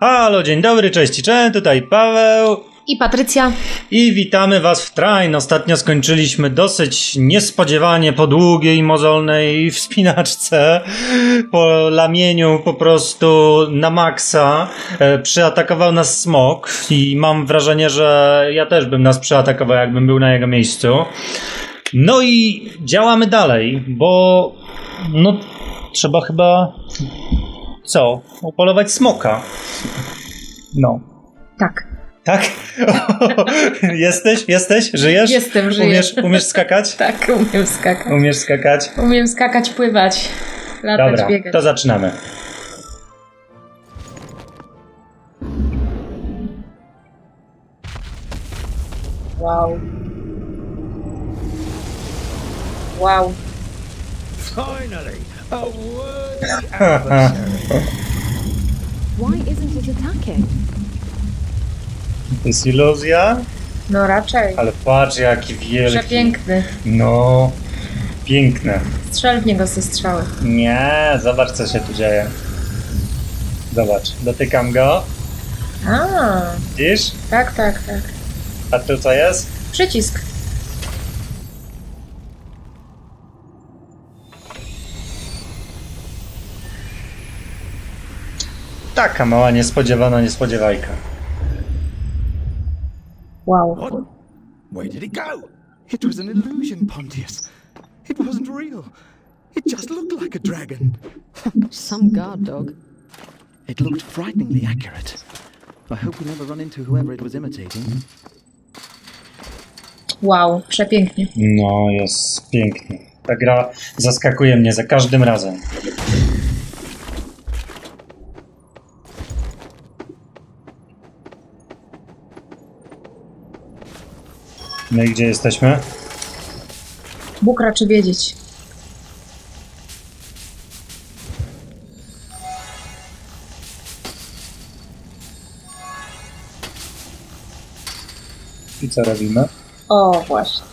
Halo, dzień dobry, cześć i cześć, tutaj Paweł I Patrycja. i witamy Was w Train. Ostatnio skończyliśmy dosyć niespodziewanie po długiej, mozolnej wspinaczce, po lamieniu po prostu na maksa. E, Przyatakował nas smok i mam wrażenie, że ja też bym nas przyatakował, jakbym był na jego miejscu. No i działamy dalej, bo no trzeba chyba co? Upolować smoka. No. Tak. Tak? jesteś? Jesteś? Żyjesz? Jestem, żyję. Umiesz, umiesz skakać? Tak, umiem skakać. Umiesz skakać? Umiem skakać, pływać, latać, Dobra, biegać. to zaczynamy. Wow. Wow. Finally, a worthy adversary. Why isn't it attacking? To jest iluzja, No raczej. ale patrz jaki wielki. Przepiękny. No, piękne. Strzel w niego ze strzały. Nie, zobacz co się tu dzieje. Zobacz, dotykam go. A, Widzisz? tak, tak, tak. A tu co jest? Przycisk. Taka mała niespodziewana niespodziewajka. Wow. What? Where did it go? It was an illusion, Pontius. It wasn't real. It just looked like a dragon. Some guard dog. It looked frighteningly accurate. I hope we never run into whoever it was imitating. Wow, przepięknie. No, jest pięknie. Ta gra zaskakuje mnie za każdym razem. No i gdzie jesteśmy? Bóg raczy wiedzieć. I co robimy? O, właśnie.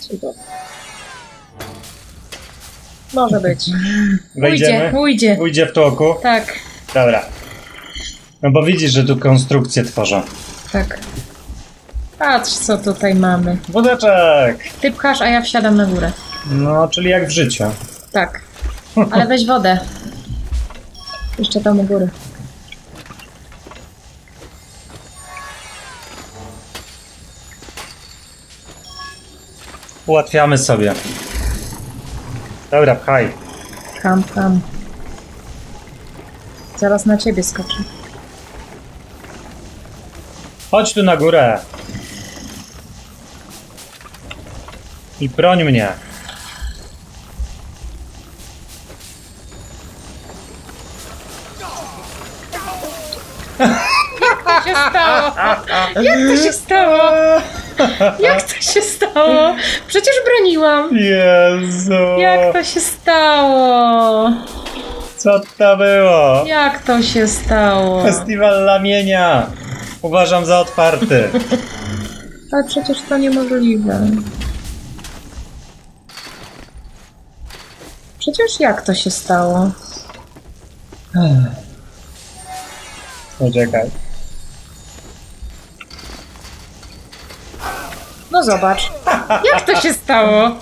Cudownie. Może być. Wejdziemy? Ujdzie, ujdzie. Ujdzie w tłoku? Tak, Dobra. No bo widzisz, że tu konstrukcję tworzą. tak. Patrz, co tutaj mamy. Wódeczek! Ty pchasz, a ja wsiadam na górę. No, czyli jak w życiu. Tak. Ale weź wodę. Jeszcze tam u góry. Ułatwiamy sobie. Dobra, pchaj. Pcham, pcham. Zaraz na ciebie skoczę. Chodź tu na górę. I broń mnie. Co się stało? Jak to się stało? Jak to się stało? Przecież broniłam. Jezu. Jak to się stało? Co to było? Jak to się stało? Festiwal lamienia. Uważam za otwarty. Ale przecież to niemożliwe. Przecież jak to się stało? Poczekaj. No zobacz. Jak to się stało?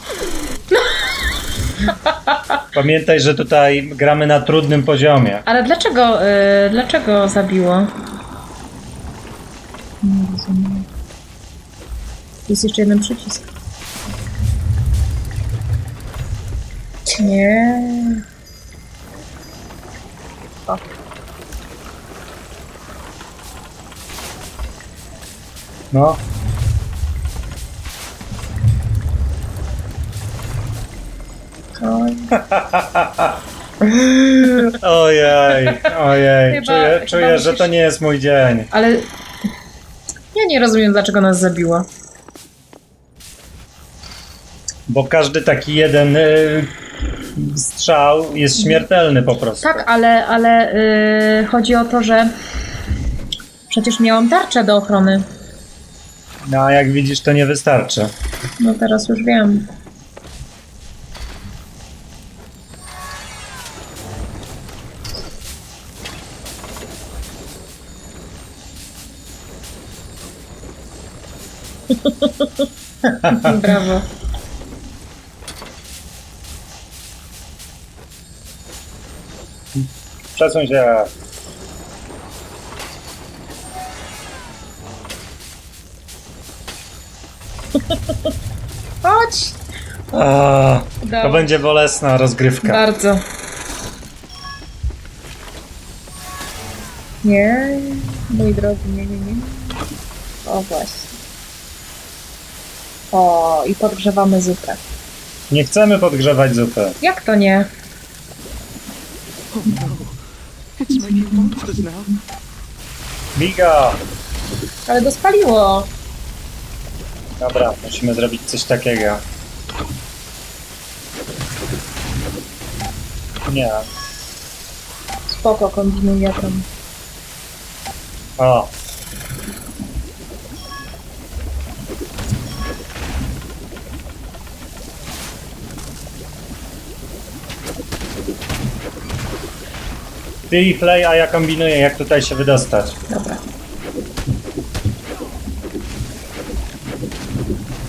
Pamiętaj, że tutaj gramy na trudnym poziomie. Ale dlaczego, y, dlaczego zabiło? Nie rozumiem. Jest jeszcze jeden przycisk. Nie. O. No. Oj. Ojej, ojej. Chyba- czuję, chyba czuję że to nie jest mój dzień. Ale ja nie rozumiem, dlaczego nas zabiło. Bo każdy taki jeden y, strzał jest śmiertelny po prostu. Tak, ale, ale yy, chodzi o to, że przecież miałam tarczę do ochrony. No, a jak widzisz, to nie wystarczy. No teraz już wiem. Brawo. Przesuń się. Chodź! A, to Udało. będzie bolesna rozgrywka. Bardzo. Nie, mój drogi, nie, nie, nie. O właśnie. O, i podgrzewamy zupę. Nie chcemy podgrzewać zupy. Jak to nie? Oh no. It's now. Biga! Ale go spaliło. Dobra, musimy zrobić coś takiego. Nie. Spoko, kombinuję tam. O. Ty i play, a ja kombinuję, jak tutaj się wydostać. Dobra.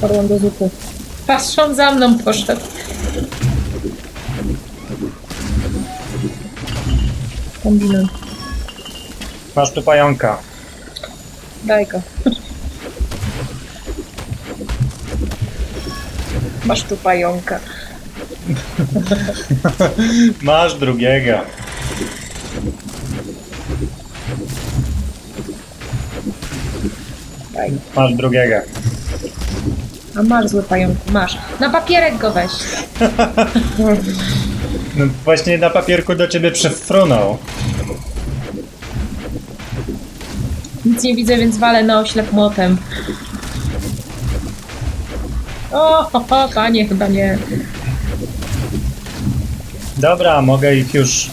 Padłam do zupy. Patrz, on za mną poszedł. Kombinuj. Masz tu pająka. Daj go. Masz tu pająka. Masz drugiego. Masz drugiego. A masz zły pająku, masz. Na papierek go weź. No właśnie na papierku do ciebie przefrunął. Nic nie widzę, więc walę na oślep młotem. O, ho, ho, panie, chyba nie. Dobra, mogę ich już.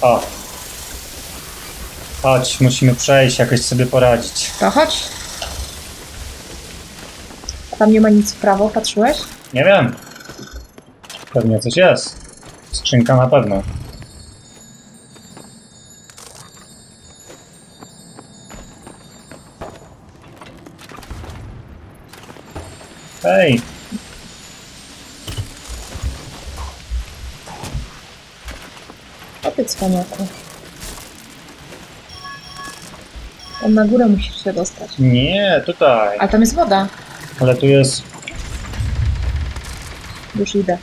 O. Chodź, musimy przejść, jakoś sobie poradzić. To chodź. A tam nie ma nic w prawo, patrzyłeś? Nie wiem. Pewnie coś jest. Skrzynka na pewno. Hej! O ty cwaniaku. Tam na górę musisz się dostać. Nie, tutaj. Ale tam jest woda. Ale tu jest. Już idę.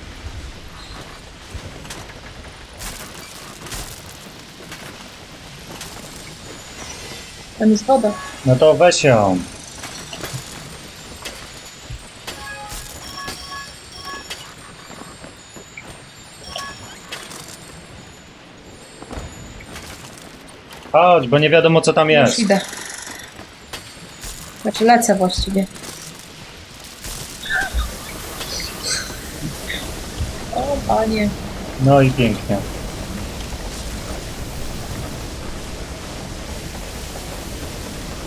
Tam jest woda. No to weź ją. Chodź, bo nie wiadomo co tam Już jest. idę. Znaczy lecę właściwie. O panie. No i pięknie.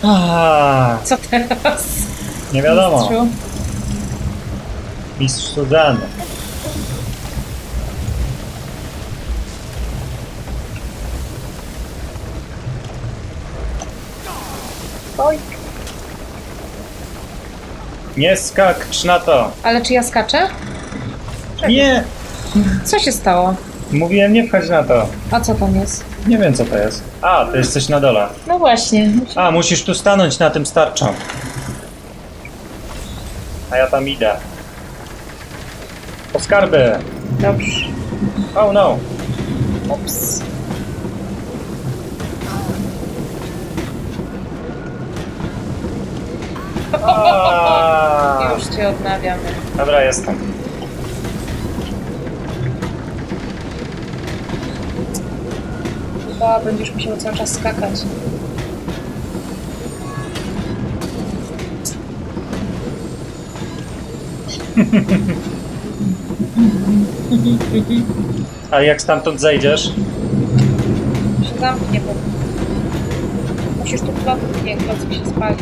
Ah, Co teraz? nie wiadomo. Mistrzu? Mistrz Suzanny. Oj. Nie skacz na to. Ale czy ja skaczę? Nie! Co się stało? Mówiłem nie wchodź na to. A co tam jest? Nie wiem co to jest. A, to jest coś na dole. No właśnie. A, musisz tu stanąć na tym starczą. A ja tam idę. Po skarby. Dobrze. Oh no. Ups. Już cię odnawiamy. Dobra, jestem. Chyba będziesz musiał cały czas skakać. A jak stamtąd zejdziesz? się zamknie, bo musisz tu klocek, nie, klocek się spali.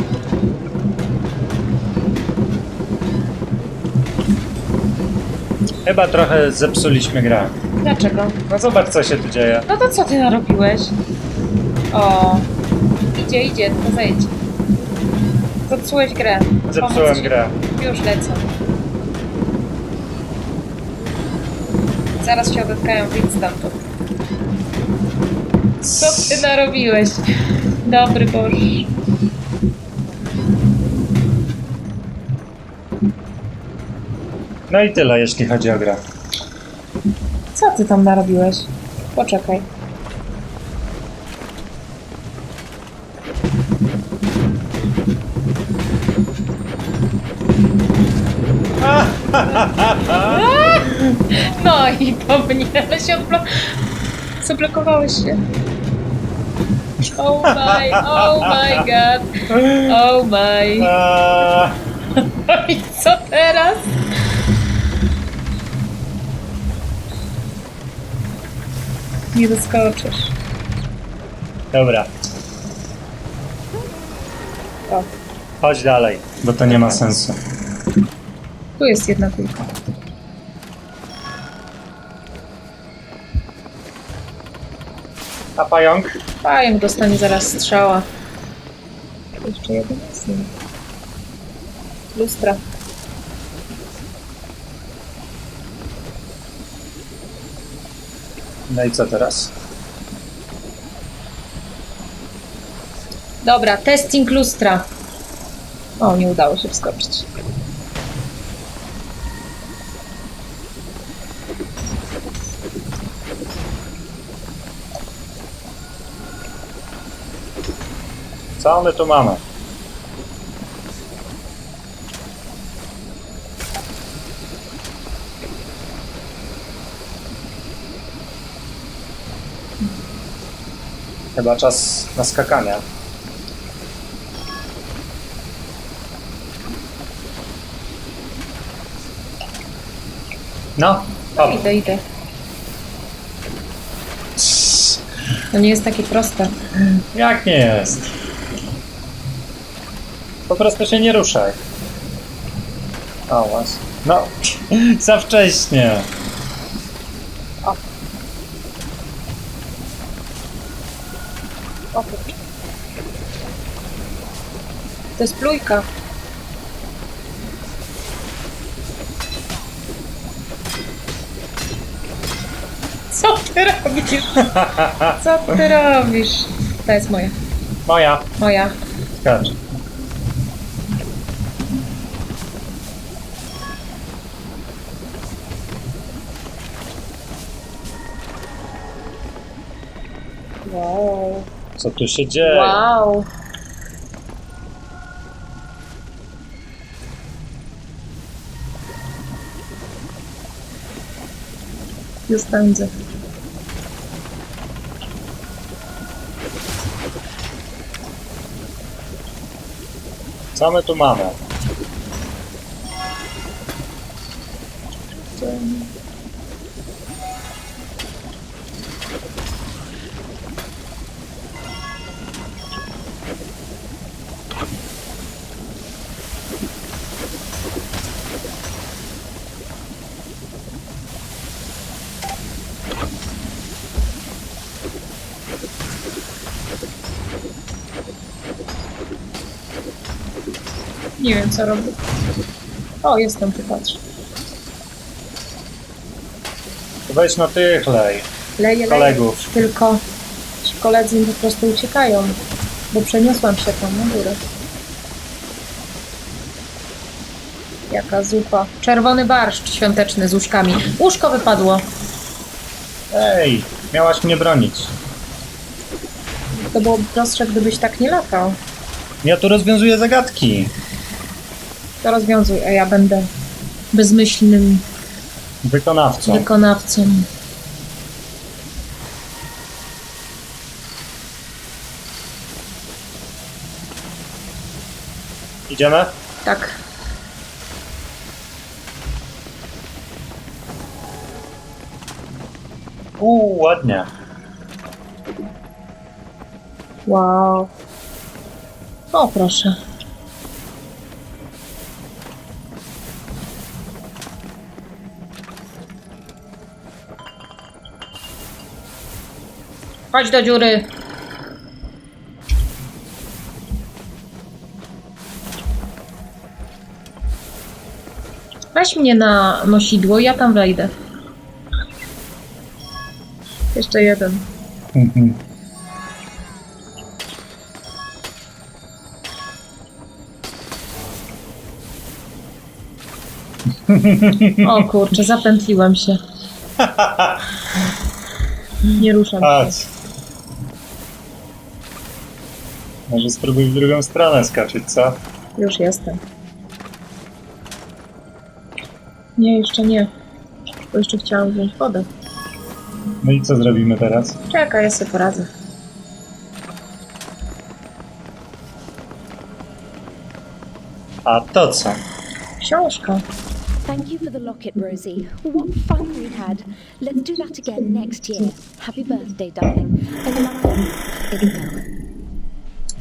Chyba trochę zepsuliśmy grę. Dlaczego? No zobacz co się tu dzieje. No to co ty narobiłeś? O, Idzie, idzie, to zejdź. Zepsułeś grę. Zepsułem Pomóc ci? grę. Już lecę. Zaraz się odetkają, wyjdź stamtąd. Co ty narobiłeś? Dobry Boże. No i tyle, jeśli chodzi o grę. Co ty tam narobiłeś? Poczekaj. No i powinienem się odblokować. Zablokowałeś się. Oh my, oh my god. Oh my. Eee, No i co teraz? Nie doskoczysz. dobra, O, chodź dalej, bo to nie ma sensu. tu jest jedna kulka. A pająk? Pająk dostanie zaraz strzała. Jeszcze jeden jest. Lustra. No i co teraz? Dobra, testing lustra. O, nie udało się wskoczyć. Co my tu mamy? Chyba czas na skakanie. No, No, hop. idę, idę. To nie jest takie proste. Jak nie jest? Po prostu się nie ruszaj. O, właśnie. No, za wcześnie. To jest plujka. Co ty robisz? Co ty robisz? To jest moja. Moja. Moja. Skacz. Co tu się dzieje? Wow. Już pędzę. Co my tu mamy? Nie wiem co robię. O, jestem tu, patrz. Weź na tych lej. Leję, leję. Kolegów. Tylko ci koledzy mi po prostu uciekają, bo przeniosłam się tam na górę. Jaka zupa. Czerwony barszcz świąteczny z łóżkami. Łóżko wypadło. Ej, miałaś mnie bronić. To byłoby prostsze, gdybyś tak nie latał. Ja tu rozwiązuję zagadki. To rozwiązuj, a ja będę bezmyślnym Wykonawcą. wykonawcą. Idziemy? Tak. Uuu, ładnie. Wow. O, proszę. Chodź do dziury. Weź mnie na nosidło, ja tam wejdę. Jeszcze jeden. Mhm. O kurczę, się. Nie ruszam się. Może spróbuj w drugą stronę skoczyć, co? Już jestem. Nie, jeszcze nie. Bo jeszcze chciałam wziąć wodę. No i co zrobimy teraz? Czekaj, ja sobie poradzę. A to co? Książka. Thank you for the locket, Rosie. What fun we had. Let's do that again next year. Happy birthday, darling. And remember, Isabel.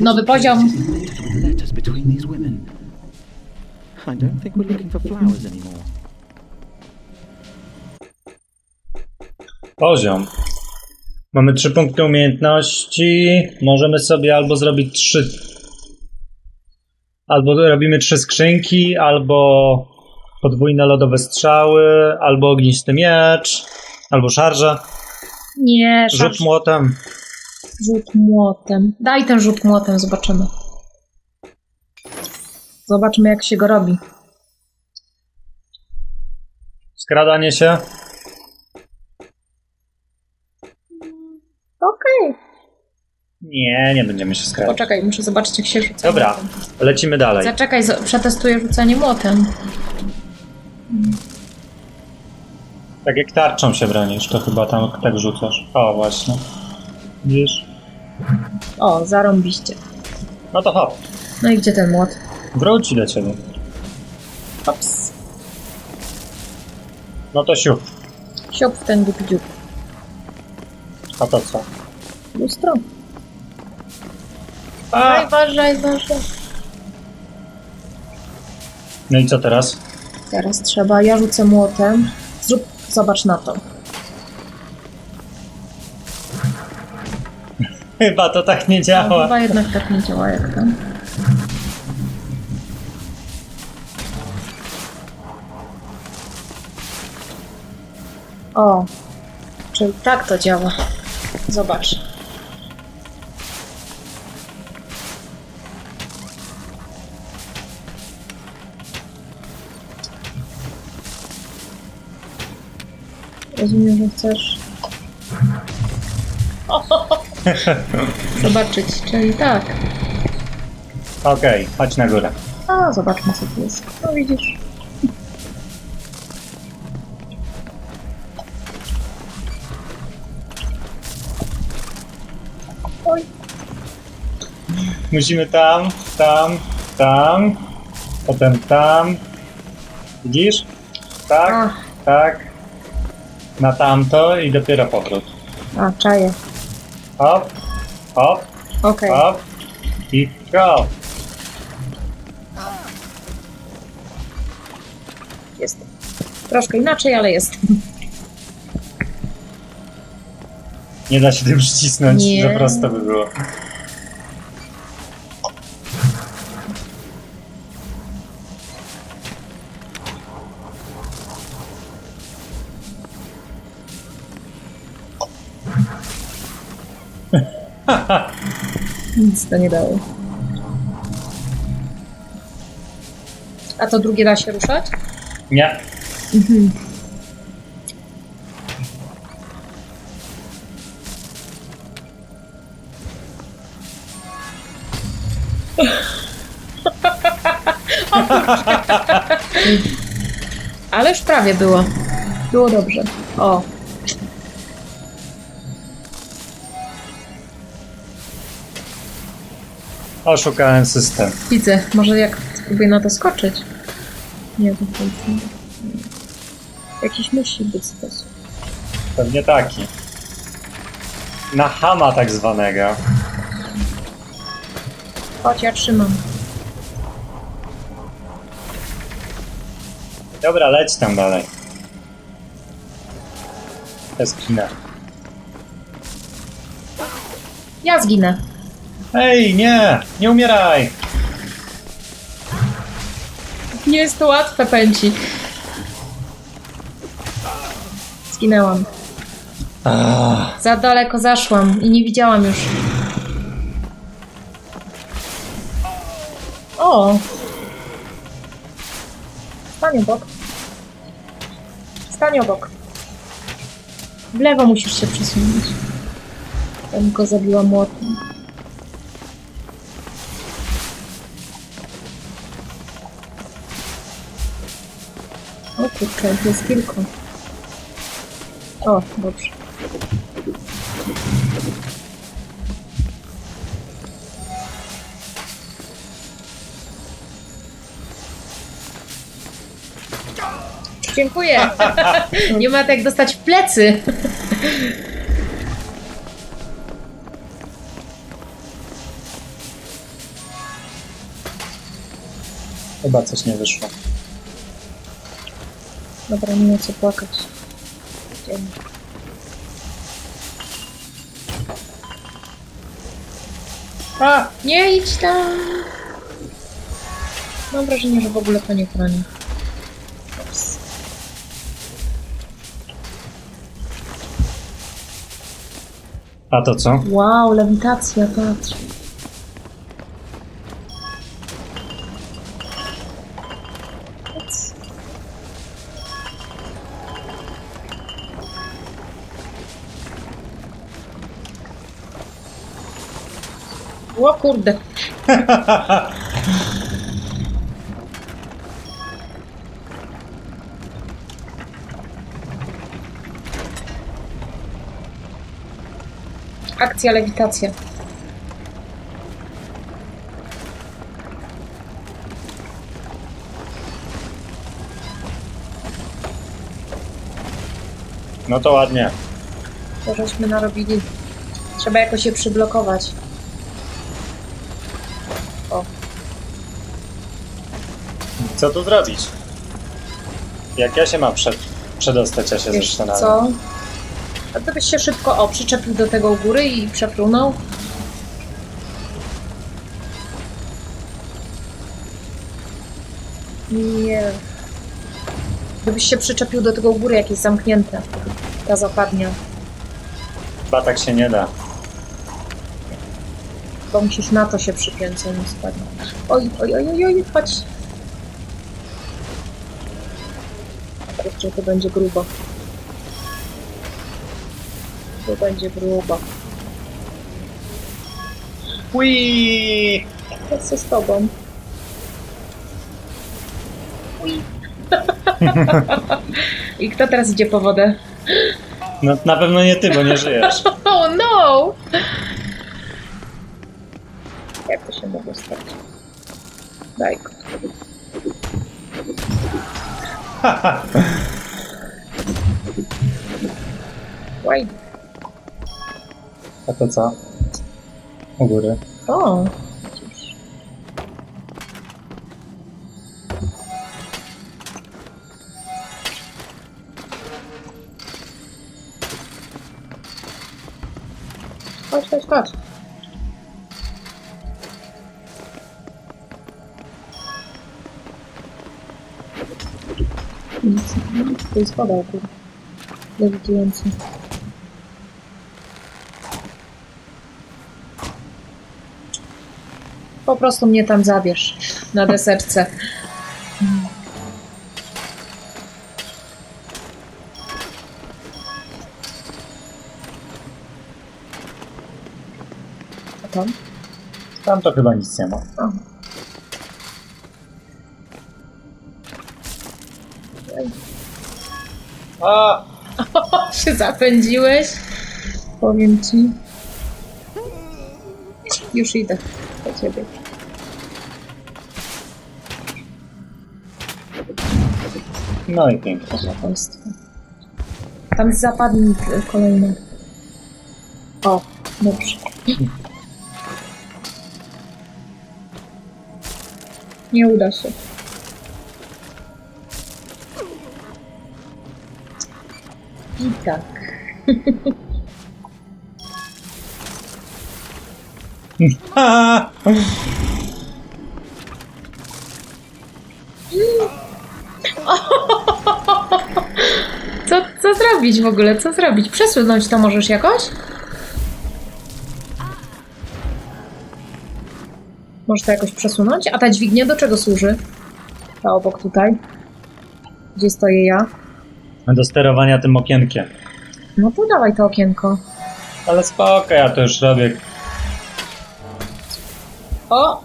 Nowy poziom. Letters between these women. I don't think we're looking for flowers anymore. Poziom. Mamy trzy punkty umiejętności. Możemy sobie albo zrobić trzy. Albo robimy trzy skrzynki, albo podwójne lodowe strzały, albo ognisty miecz, albo szarża. Nie, Rzut szarż. młotem. Rzut młotem. Daj ten rzut młotem, zobaczymy. Zobaczmy, jak się go robi. Skradanie się. Okej. Nie, nie będziemy się skradać. Poczekaj, muszę zobaczyć, jak się rzuca. Dobra, młotem. lecimy dalej. Zaczekaj, przetestuję rzucanie młotem. Tak jak tarczą się bronisz, to chyba tam tak rzucasz. O, właśnie. Widzisz? O, zarąbiście. No to hop. No i gdzie ten młot? Wróci do ciebie. Ops. No to siup. Siop w ten głupi dziób. A to co? Lustro. A! Uważaj. No i co teraz? Teraz trzeba, ja rzucę młotem. Zrób, zobacz na to. Chyba to tak nie No, działa. chyba jednak tak nie działa jak tam. O, czyli tak to działa. Zobacz. Rozumiem, że chcesz zobaczyć, czyli tak. Okej, chodź na górę. A, zobaczmy co tu jest. No widzisz. Oj, Musimy tam, tam, tam, potem tam. Widzisz? Tak, a, tak. Na tamto i dopiero powrót. a, czaję. Hop, hop, Okej. hop i go. Jest. Troszkę inaczej, ale jest. Nie da się tym przycisnąć, Nie. za prosto by było. Nic to nie dało. A to drugie da się ruszać? Nie. Ale już prawie było. Było dobrze. O. Oszukałem system. Widzę. Może jak spróbuję na to skoczyć? Nie, to nie. Jakiś musi być sposób. Pewnie taki. Na hama tak zwanego. Chodź, ja trzymam. Dobra, leć tam dalej. Jest kina. Ja zginę. Ej, nie! Nie umieraj! Nie jest to łatwe, pęci. Skinęłam. Ah, Za daleko zaszłam i nie widziałam już. O! Stań obok. Stań obok. W lewo musisz się przesunąć. Ja go zabiła młotem. O kurczę, jest kilku. O, dobrze. Dziękuję. Nie ma tak dostać w plecy. chyba coś nie wyszło. Dobra, nie ma co płakać. Idziemy. A, nie idź tam. Mam wrażenie, że w ogóle to nie chroni. Ups. A to co? Wow, lewitacja, patrz. O kurde. Akcja lewitacja. No to ładnie. To żeśmy narobili. Trzeba jakoś je przyblokować. Co tu zrobić? Jak ja się mam przed, przedostać, ja się wiesz zastanawiam. co? A to byś się szybko, o, przyczepił do tego u góry i przepłynął. Nie. Gdybyś się przyczepił do tego u góry, jak jest zamknięte. Ta zapadnia. Chyba tak się nie da. Bo musisz na to się przypiąć, zanim spadnie. Oj, oj, oj, oj, oj, chodź. Kurczę, to będzie grubo. To będzie grubo. Ui! Co z tobą? Ui. I kto teraz idzie po wodę? No na pewno nie ty, bo nie żyjesz. Oh no! Jak to się mogło stać? Daj go. Łaj. A to co? U góry. O! Chodź, chodź, chodź. Nic. To jest woda u góry. Po prostu mnie tam zabierz na deserce. A tam? Tam to chyba nic nie ma. O. A! się zapędziłeś. Powiem ci. Już idę do ciebie. No i pięknie. Zabójstwo. Tam zapadnik y, kolejny. O, dobrze. Nie uda się. I tak. Co zrobić w ogóle? Co zrobić? Przesunąć to możesz jakoś? Możesz to jakoś przesunąć? A ta dźwignia do czego służy? Ta obok tutaj. Gdzie stoję ja? Do sterowania tym okienkiem. No to dawaj to okienko. Ale spoko, ja to już robię. O!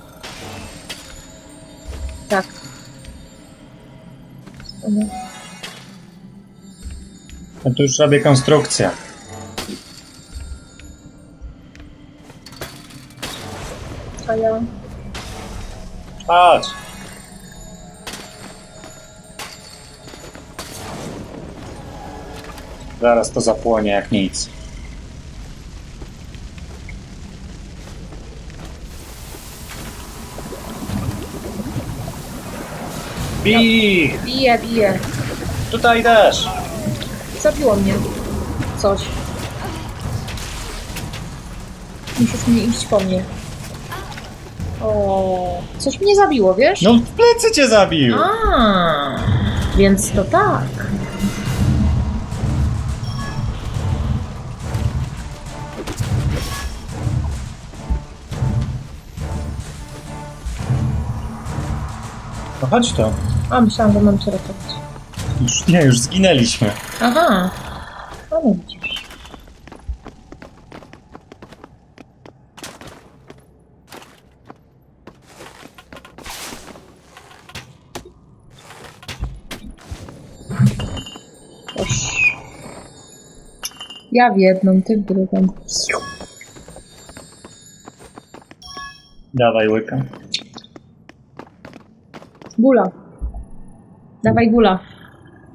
Tak. Ja to już robię konstrukcję. A ja... Chodź. Zaraz to zapłonie jak nic. Bij! Bije, bije. Tutaj też! Zabiło mnie. Coś. Musisz mnie iść po mnie. O, coś mnie zabiło, wiesz? No w plecy cię zabił! A, więc to tak. No chodź to. A, myślałam, że mam cię ratować. Już nie, już zginęliśmy. Aha. No no widzisz. Oś. Ja w jedną, ty w drugą. Dawaj łyka. Gula. Dawaj gula.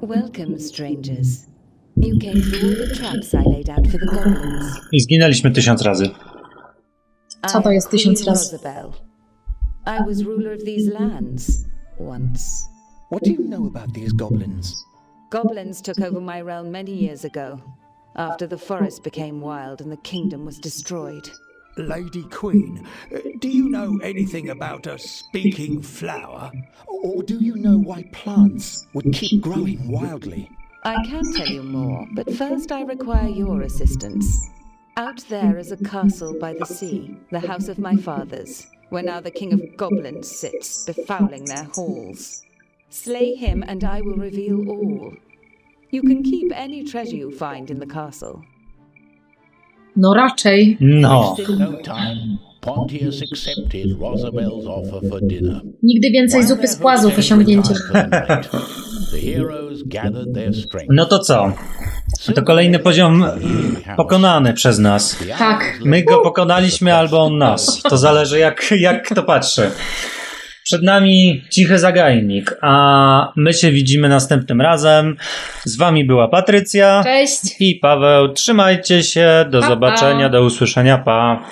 Welcome, strangers. You came through all the traps I laid out for the goblins. I zginęliśmy tysiąc razy. Co to I jest am tysiąc Queen razy? Rosabelle. I was ruler of these lands once. What do you know about these goblins? Goblins took over my realm many years ago, after the forest became wild and the kingdom was destroyed. Lady Queen, do you know anything about a speaking flower? Or do you know why plants would keep growing wildly? I can tell you more, but first I require your assistance. Out there is a castle by the sea, the house of my fathers, where now the king of goblins sits, befouling their halls. Slay him, and I will reveal all. You can keep any treasure you find in the castle. No raczej. No. Wasting no time, Pontius accepted Rosabelle's offer for dinner. Nigdy więcej zupy z płazów osiągnięcie. No to co? To kolejny poziom pokonany przez nas. Tak. My go pokonaliśmy albo on nas. To zależy jak, jak kto patrzy. Przed nami cichy zagajnik, a my się widzimy następnym razem. Z wami była Patrycja Cześć. i Paweł. Trzymajcie się, do Pa, pa. zobaczenia, do usłyszenia, pa.